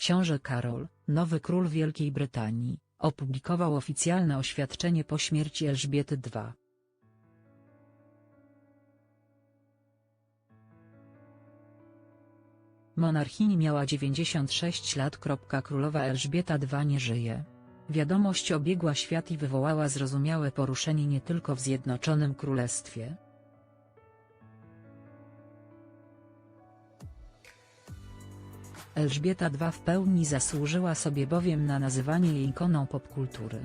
książę Karol, nowy król Wielkiej Brytanii, opublikował oficjalne oświadczenie po śmierci Elżbiety II. Monarchini miała 96 lat. Królowa Elżbieta II nie żyje. Wiadomość obiegła świat i wywołała zrozumiałe poruszenie nie tylko w Zjednoczonym Królestwie. Elżbieta II w pełni zasłużyła sobie bowiem na nazywanie jej ikoną popkultury.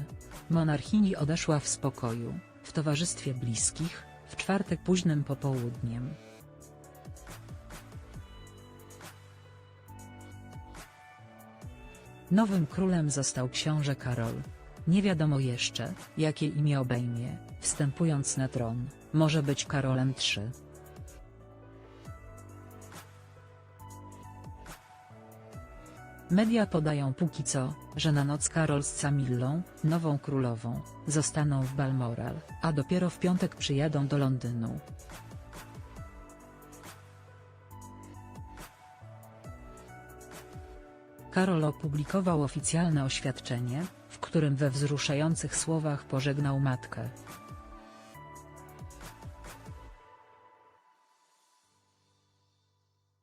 Monarchini odeszła w spokoju, w towarzystwie bliskich, w czwartek późnym popołudniem. Nowym królem został książę Karol. Nie wiadomo jeszcze, jakie imię obejmie, wstępując na tron, może być Karolem III. Media podają póki co, że na noc Karol z Camillą, nową królową, zostaną w Balmoral, a dopiero w piątek przyjadą do Londynu. Karol opublikował oficjalne oświadczenie, w którym we wzruszających słowach pożegnał matkę.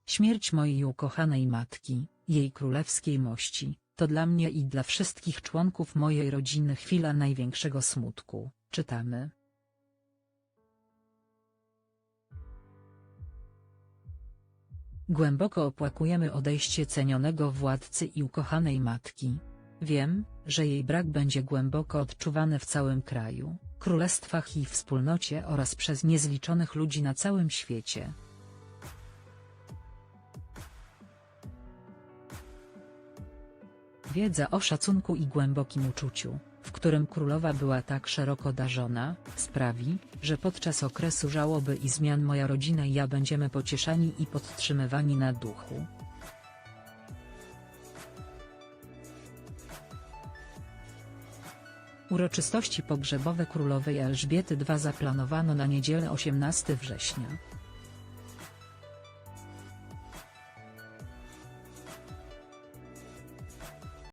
Śmierć mojej ukochanej matki, jej królewskiej mości, to dla mnie i dla wszystkich członków mojej rodziny chwila największego smutku, czytamy. Głęboko opłakujemy odejście cenionego władcy i ukochanej matki. Wiem, że jej brak będzie głęboko odczuwany w całym kraju, królestwach i wspólnocie oraz przez niezliczonych ludzi na całym świecie. Wiedza o szacunku i głębokim uczuciu, w którym królowa była tak szeroko darzona, sprawi, że podczas okresu żałoby i zmian moja rodzina i ja będziemy pocieszani i podtrzymywani na duchu. Uroczystości pogrzebowe królowej Elżbiety II zaplanowano na niedzielę 18 września.